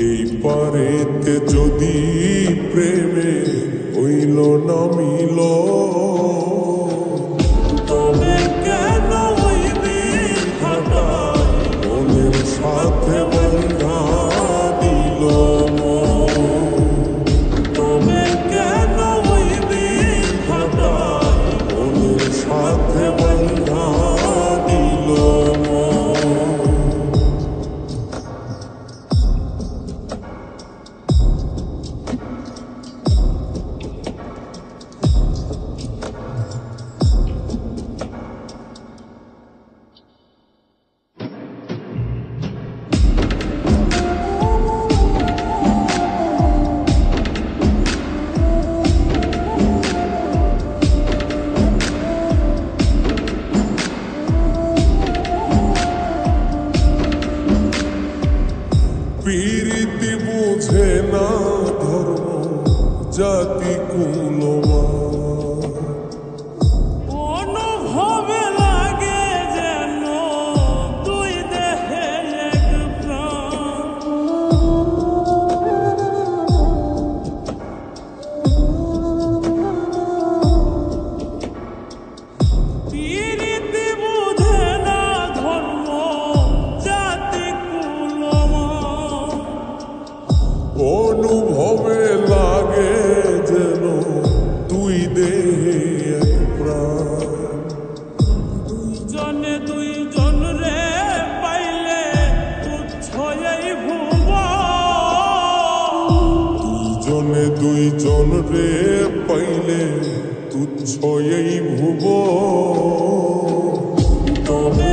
এই পারেতে যদি প্রেমে হইল না মিলন। পীরিতি বুঝে না ধর্ম জাতি কুম অনুভবে লাগে যেন তুই দেহে দুইজনে দুইজন রে পাইলে তুচ্ছয়ই ভুব দুইজনে দুইজন রে পাইলে তুচ্ছয়ই ভুব তবে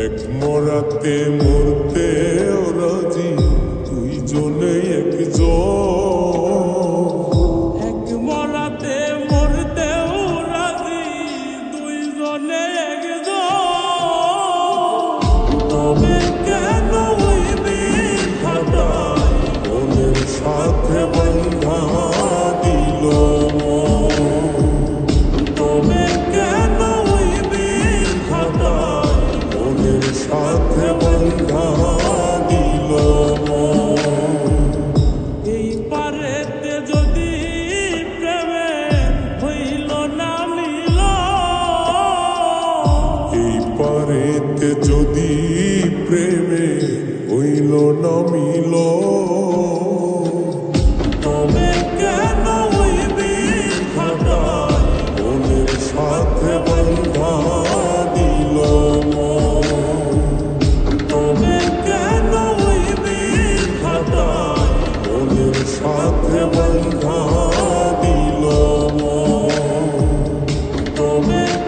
এক মরাতে মরতেও রাজি দুইজনে একজন Up there. oh